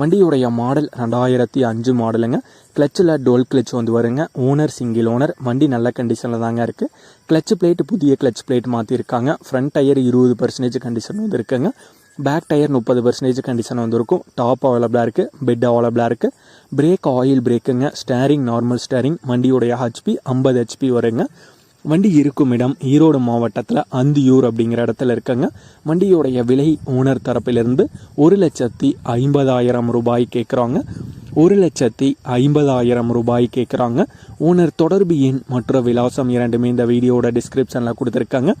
வண்டியுடைய மாடல் ரெண்டாயிரத்தி அஞ்சு மாடலுங்க கிளச்சில் டோல் கிளச் வந்து வருங்க. ஓனர் சிங்கிள் ஓனர் வண்டி நல்ல கண்டிஷனில் தாங்க இருக்குது கிளச் பிளேட் புதிய கிளச் பிளேட் மாற்றிருக்காங்க ஃப்ரண்ட் டயர் இருபது பர்சன்டேஜ் கண்டிஷன் வந்து இருக்குங்க. பேக் டயர் முப்பது பர்சன்டேஜ் கண்டிஷன் வந்திருக்கும் டாப் அவைலபிளாக இருக்குது பெட் அவைலபிளாக இருக்குது பிரேக் ஆயில் பிரேக்குங்க ஸ்டேரிங் நார்மல் ஸ்டேரிங் வண்டியுடைய ஹெச்பி ஐம்பது ஹெச்பி வருங்க. வண்டி இருக்கும் இடம் ஈரோடு மாவட்டத்தில் அந்தியூர் அப்படிங்கிற இடத்துல இருக்குங்க. வண்டியோடைய விலை ஓனர் தரப்பிலிருந்து ஒரு லட்சத்தி ஐம்பதாயிரம் ரூபாய் கேட்குறாங்க ஒரு லட்சத்தி ஐம்பதாயிரம் ரூபாய் கேட்குறாங்க ஓனர் தொடர்பு எண் மற்ற விலாசம் இரண்டுமே இந்த வீடியோட டிஸ்கிரிப்ஷனில் கொடுத்துருக்காங்க.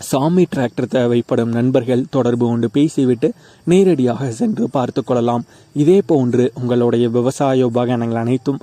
சாமி டிராக்டர் தேவைப்படும் நண்பர்கள் தொடர்பு கொண்டு பேசிவிட்டு நேரடியாக சென்று பார்த்து கொள்ளலாம். இதே போன்று உங்களுடைய விவசாய உபகரணங்கள் அனைத்தும்